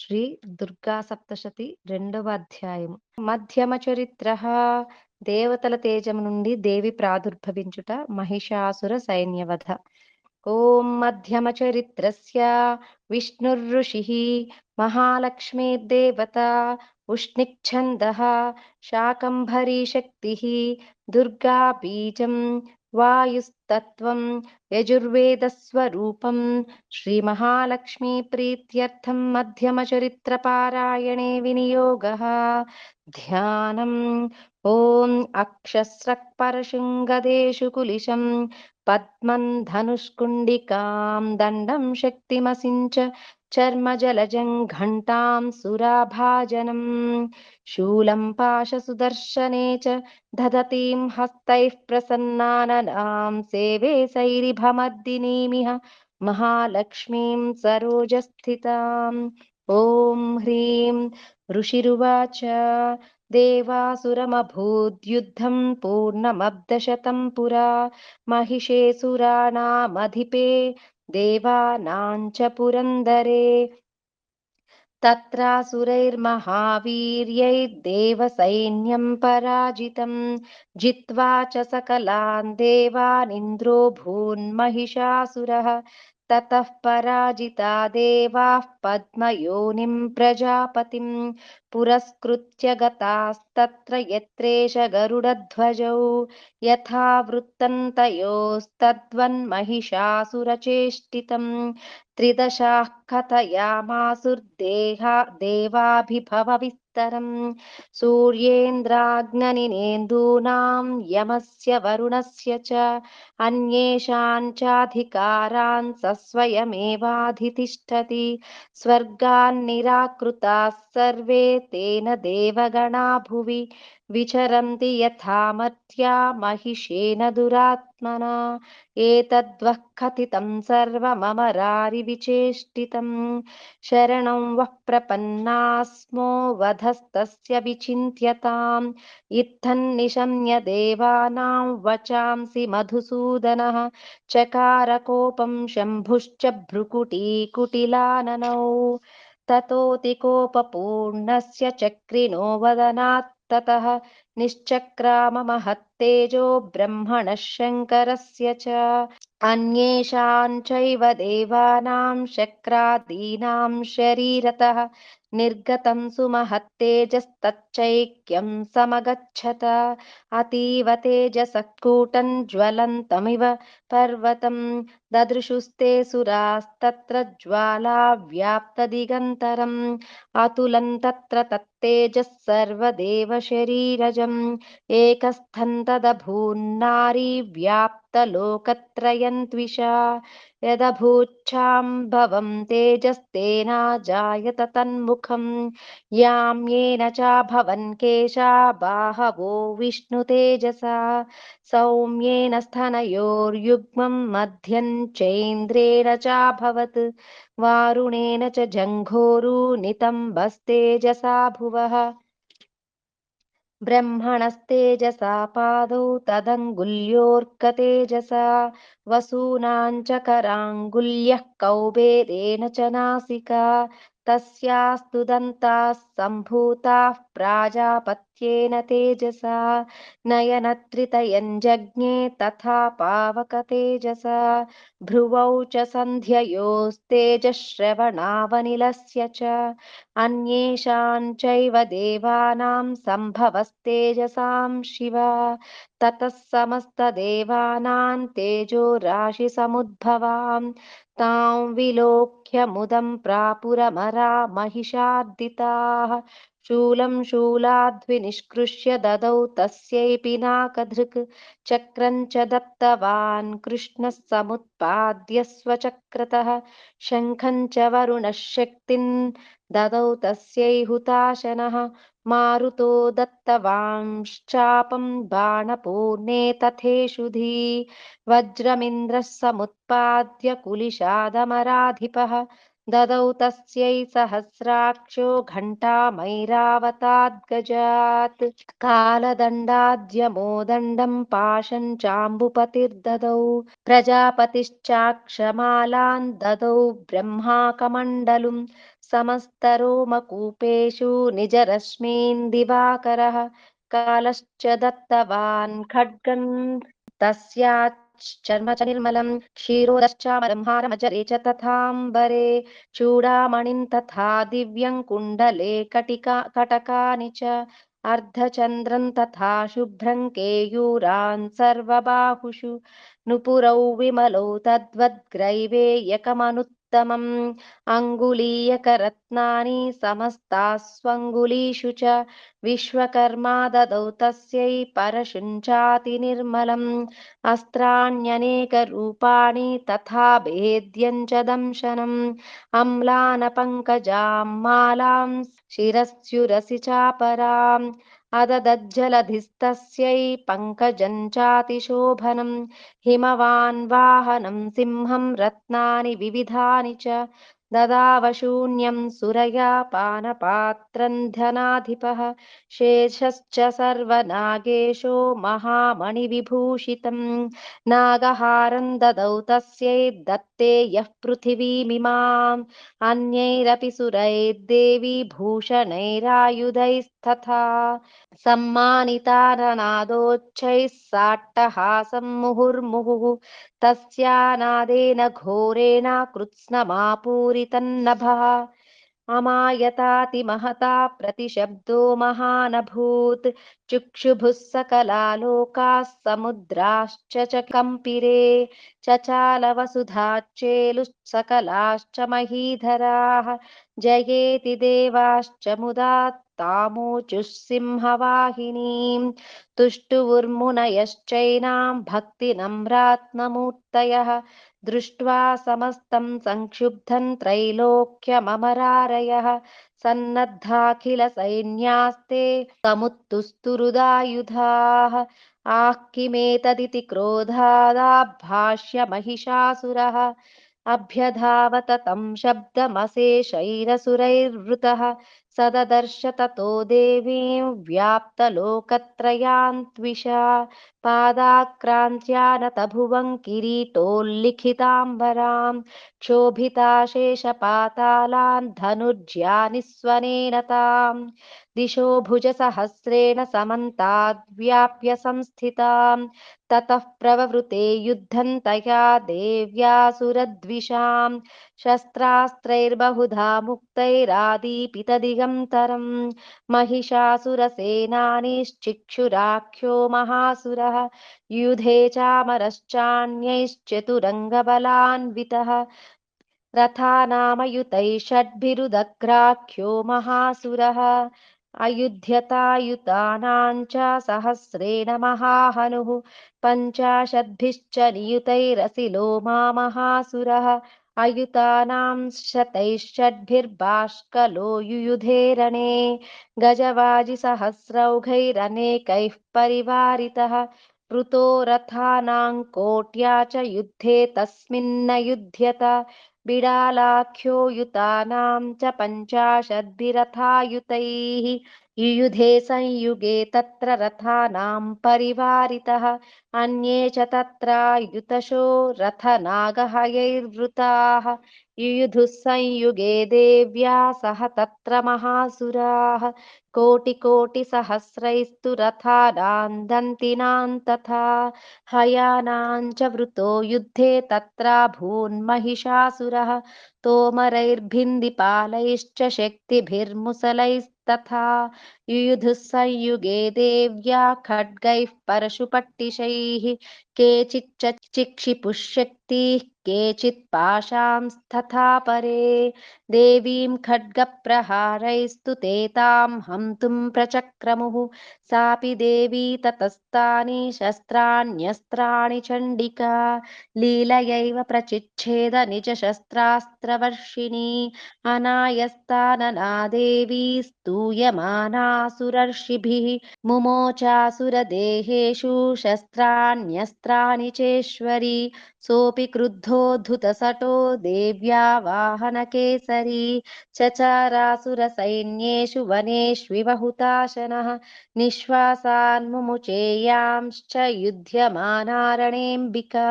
శ్రీ దుర్గా సప్తశతి రెండవ అధ్యాయము. మధ్యమ చరిత్ర దేవతల తేజము నుండి దేవి ప్రాదుర్భవించుట మహిషాసుర సైన్యవధ. ఓం మధ్యమ చరిత్రస్య విష్ణుర్ఋషి మహాలక్ష్మీర్దేవత ఉష్ణిఛంద శాకంభరీ శక్తి దుర్గా బీజం వాయుస్తత్వం యజుర్వేదస్వరూపం. శ్రీమహాలక్ష్మీ ప్రీత్యర్థం మధ్యమచరిత్రపారాయణే వినియోగ. ధ్యానం. ఓం అక్షస్రక్పరశృంగదేశు కులిశం. పద్మం ధనుష్కుండికాం దండం శక్తిమసించ. चर्मजलजङ्घण्टां सुराभाजनम्। शूलं पाशसुदर्शने च दधतीं हस्तैः प्रसन्नाननां सेवे सैरिभमद्दिनीमिह महालक्ष्मीं सरोजस्थिताम्। ॐ ह्रीं ऋषिरुवाच। देवासुरमभूद्युद्धं पूर्णमब्दशतं पुरा। महिषेऽसुराणामधिपे देवानां च पुरन्दरे तत्रासुरैर्महावीर्यैर्देवसैन्यं पराजितं जित्वा च सकलान् देवानिन्द्रो भून्महिषासुरः ततः पराजिता देवाः पद्मयोनिं प्रजापतिं पुरस्कृत्य गतास्तत्र यत्रेष गरुडध्वजौ यथा वृत्तन्तयोस्तद्वन्महिषासुरचेष्टितं त्रिदशाः कथयामासुर्देहा देवाभिभवविस्तरं सूर्येन्द्राग्ननिनेन्दूनां यमस्य वरुणस्य च अन्येषां चाधिकारान् स स्वयमेवाधितिष्ठति स्वर्गान् निराकृताः सर्वे तेन देवगणा भुवि विचरन्ति यथा मर्त्या महिषेन दुरात्मना एतद्वः कथितं सर्वममरारिविचेष्टितं शरणं वः प्रपन्नास्मो वधस्तस्य विचिन्त्यताम् इत्थन्निशम्य देवानां वचांसि मधुसूदनः चकारकोपं शम्भुश्च भ्रुकुटीकुटिलाननौ ततोऽतिकोपपूर्णस्य चक्रिणो वदनात् ततः निश्चक्राम महत्तेजो ब्रह्मणः शङ्करस्य च। अन्येषां चैव देवानां शक्रादीनां शरीरतः నిర్గతం సుమహత్తేజస్తచ్చైక్యం సమగచ్చత. అతీవ తేజసకూటం జ్వలంతమివ పర్వతం. దదృశుస్తే సురాస్తత్ర జ్వాలా వ్యాప్తదిగంతరం అతులం తత్ర తత్తేజస్ సర్వదేవశరీరజం ఏకస్థం తదభూన్నారీ వ్యాప్తలోకత్రయం ద్విషా यदभूच्छाम्भवं तेजस्तेनाजायत तन्मुखं। यां येन चाभवन् केशा बाहवो विष्णुतेजसा सौम्येन स्तनयोर्युग्मं मध्यं चैन्द्रेण चाभवत्। वारुणेन च जङ्घोरुनितम्बस्तेजसा भुवः। ब्रह्मणस्तेजसा पादौ तदङ्गुल्योऽर्कतेजसा वसूनां च कराङ्गुल्यः कौबेरेण च नासिका तस्यास्तु दन्ताः सम्भूताः प्राजापत्येन तेजसा, नयनत्रितयञ्जज्ञे तथा पावकतेजसा, भ्रुवौ च सन्ध्ययोस्तेजश्रवणावनिलस्य च, अन्येषां चैव देवानां सम्भवस्तेजसां शिवा, ततः समस्तदेवानां तेजो राशिसमुद्भवां, तां विलोक्य मुदं प्रापुरमरा महिषार्दिताः। शूलं शूलाद्विनिष्कृष्य ददौ तस्यै पिनाकधृक् चक्रं च दत्तवान् कृष्णः समुत्पाद्य स्वचक्रतः शङ्खं च वरुणः शक्तिं ददौ तस्यै हुताशनः मारुतो दत्तवांश्चापं बाणपूर्णे तथेषुधी वज्रमिन्द्रः समुत्पाद्य कुलिशादमराधिपः ददौ तस्यै सहस्राक्षो घण्टामैरावताद्गजात् कालदण्डाद्यमोदण्डं पाशं चाम्बुपतिर्ददौ प्रजापतिश्चाक्षमालान् ददौ ब्रह्माकमण्डलुं समस्तरोमकूपेषु निजरश्मीन् दिवाकरः कालश्च दत्तवान् చర్మ చ నిర్మలం క్షీరోదశ్చామలం హారమజరే చ తథాంబరే చూడామణిం తథా దివ్యం కుండలే కటికా కటకాని చ అర్ధచంద్రం తథా శుభ్రం కేయూరాన్ సర్వబాహుషు నుపురౌ విమలౌ తద్వద్గ్రైవేయకమనుత్ తమం అంగులీయకరత్నాని సమస్తాస్వంగులీషు చ విశ్వకర్మా దదౌ తస్యై పరశుంచాతి నిర్మలం అస్త్రాణ్యనేక రూపాణి తథా భేద్యం చ దంశనం అమ్లాన పంకజాం మాలాం శిరస్యురసి చాపరాం अददज्जलधिस्तस्यै पङ्कजं चातिशोभनम् हिमवान् वाहनं सिंहं रत्नानि विविधानि च ददावशून्यं सुरया पानपात्रं धनाधिपः शेषश्च सर्वनागेशो महामणिविभूषितं नागहारं ददौ तस्यै दत्ते यः पृथिवीमिमाम् अन्यैरपि सुरैर्देवी भूषणैरायुधैस्तथा सम्मानितारनादोच्छैः साट्टहासं मुहुर्मुहुः तस्यानादेन घोरेण कृत्स्नमापूरितन्नभः अमायतातिमहता प्रतिशब्दो महानभूत् चुक्षुभुः सकलालोकाः समुद्राश्च च कम्पिरे चचालवसुधाच्चेलुः महीधराः जयेति देवाश्च मुदा तामोचुः सिंहवाहिनीम् तुष्टुवुर्मुनयश्चैनां भक्तिनम्रात्ममूर्तयः दृष्ट्वा समस्तं संक्षुब्धं त्रैलोक्यममरारयः सन्नद्धाखिलसैन्यास्ते समुत्तुस्तुरुदायुधाः आः किमेतदिति क्रोधादाभाष्य महिषासुरः अभ्यधावत तं शब्दमशेषैरसुरैर्वृतः सददर्श ततो देवीं व्याप्तलोकत्रयान् पादाक्रान्त्या नतभुवं किरीटोल्लिखिताम्बरां क्षोभिताशेषपातालान् धनुर्ज्यानिस्वनेन ताम् दिशो भुजसहस्रेण समन्ताद्व्याप्य संस्थितां। ततः प्रववृते युद्धं तया देव्यासुरद्विषां। शस्त्रास्त्रैर्बहुधा मुक्तैरादीपितदिगन्तरं। महिषासुरसेनानीश्चिक्षुराख्यो महासुरः। युधे चामरश्चान्यैश्चतुरङ्गबलान्वितः। रथानामयुतैः षड्भिरुदग्राख्यो महासुरः। अयुध्यतायुतानां च सहस्रेण महाहनुः। पञ्चाशद्भिश्च नियुतैरसिलो महासुरः। अयुतानां शतैः षड्भिर्बाष्कलो युयुधे रणे गजवाजिसहस्रौघैरनेकैः परिवारितः ऋतो रथानां कोट्या च युद्धे तस्मिन्न युध्यत बिडालाख्यो युतानां च पञ्चाशद्भिरथायुतैः युयुधे संयुगे तत्र रथानां परिवारितः अन्ये च तत्रायुतशो रथनागहयैर्वृताः युयुधुः संयुगे देव्या सह तत्र महासुराः कोटिकोटिसहस्रैस्तु रथानां दन्तिनां तथा हयानां च वृतो युद्धे तत्राभून्महिषासुरः तोमरैर्भिन्दिपालैश्च शक्तिभिर्मुसलैस्तथा युयुधुः संयुगे देव्या खड्गैः परशुपट्टिशैः केचिच्च चिक्षिपुः केचित् पाशांस्तथा परे देवीं खड्गप्रहारैस्तु ते तां हन्तुं प्रचक्रमुः सापि देवी ततस्तानि शस्त्राण्यस्त्राणि चण्डिका लीलयैव प्रचिच्छेद निजशस्त्रास्त्रवर्षिणी अनायस्तानना देवी स्तूयमानासुरर्षिभिः मुमोचासुरदेहेषु शस्त्राण्यस्त्राणि चेश्वरी सोऽपि क्रुद्धो धुतसटो देव्या वाहनकेसरी चचारासुरसैन्येषु वनेष्विव हुताशनः निःश्वासान्मुमुचेयांश्च युध्यमानारणेऽम्बिका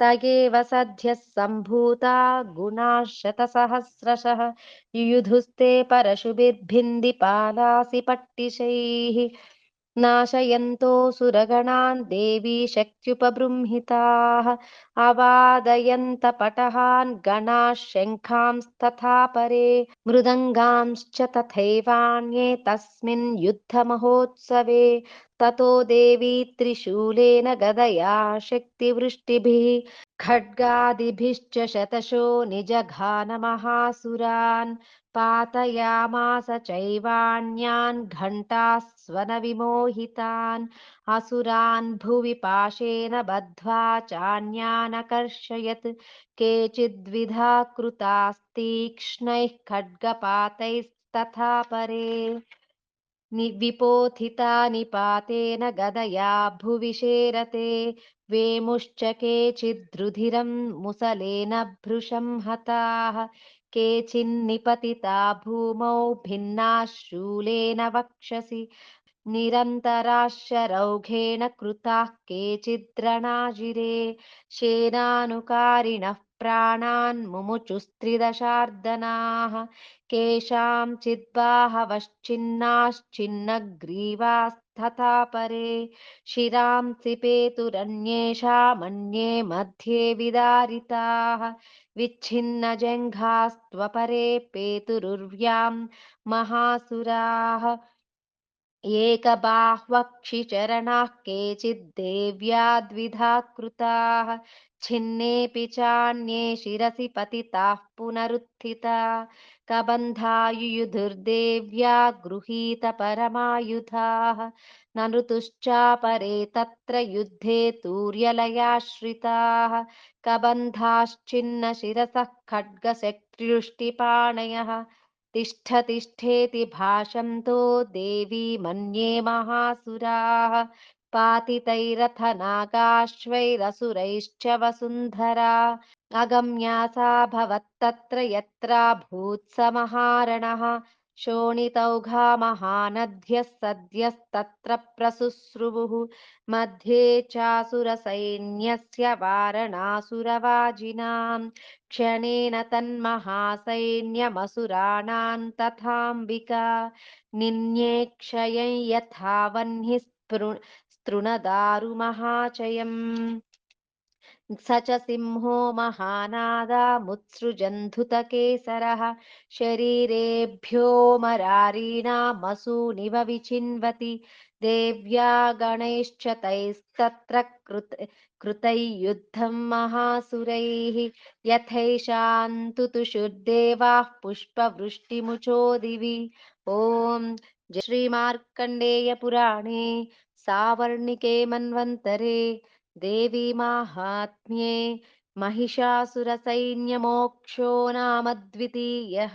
तगेव सद्यः सम्भूता गुणाः शतसहस्रशः युयुधुस्ते परशुभिर्भिन्दिपालासि पट्टिशैः नाशयन्तो सुरगणान् देवी शक्त्युपबृंहिताः अवादयन्त पटहान् गणाः शङ्खांस्तथा परे मृदङ्गांश्च तथैवान्ये तस्मिन् युद्धमहोत्सवे ततो देवी त्रिशूलेन गदया शक्तिवृष्टिभिः, खड्गादिभिश्च शतशो निजघानमहासुरान् पातयामास चैवान्यान् घण्टास्वनविमोहितान्, असुरान् भुवि पाशेन बद्ध्वा चान्यानकर्षयत्, केचिद्विधा कृतास्तीक्ष्णैः खड्गपातैस्तथा परे। विपोथिता निपातेन गदया भुवि शेरते वेमुश्च केचिद्रुधिरं मुसलेन भृशं हताः केचिन्निपतिता भूमौ भिन्नाः शूलेन वक्षसि निरन्तराश्चरौघेण कृताः केचिद्रणाजिरे शेनानुकारिणः प्राणान् मुमुचुस्त्रिदशार्दनाः केषाञ्चिद्बाहवश्चिन्नाश्चिन्नग्रीवास्तथा परे शिरांसि पेतुरन्येषामन्ये मध्ये विदारिताः विच्छिन्नजङ्घास्त्वपरे पेतुरुर्व्यां महासुराः एकबाह्वक्षिचरणाः केचिद्देव्या द्विधा कृताः छिन्नेऽपि चान्ये शिरसि पतिताः पुनरुत्थिता, कबन्धायुयुधुर्देव्या गृहीतपरमायुधाः ननुतुश्चापरे तत्र युद्धे तूर्यलयाश्रिताः कबन्धाश्चिन्नशिरसः खड्गशक्तिष्टिपाणयः तिष्ठ तिष्ठेति भाषन्तो देवी मन्ये महासुराः पातितैरथनागाश्वैरसुरैश्च वसुन्धरा। अगम्या सा भवत्तत्र यत्रा स महारणः शोणितौघा महानद्यः सद्यस्तत्र प्रसुश्रुवुः मध्ये चासुरसैन्यस्य वारणासुरवाजिनाम् क्षणेन तन्महासैन्यमसुराणां तथाम्बिका निन्ये क्षयं यथा वह्निः स्पृ स्तृणदारुमहाचयम् स च सिंहो महानादामुत्सृजन्धुतकेसरः शरीरेभ्योऽमरारीणामसूनिव विचिन्वति देव्या गणैश्च तैस्तत्र कृत कृतैयुद्धं महासुरैः यथैषान्तुतुषुर्देवाः पुष्पवृष्टिमुचो दिवि ॐ जय श्रीमार्कण्डेयपुराणे सावर्णिके मन्वन्तरे देवी माहात्म्ये महिषासुरसैन्यमोक्षो नाम द्वितीयः।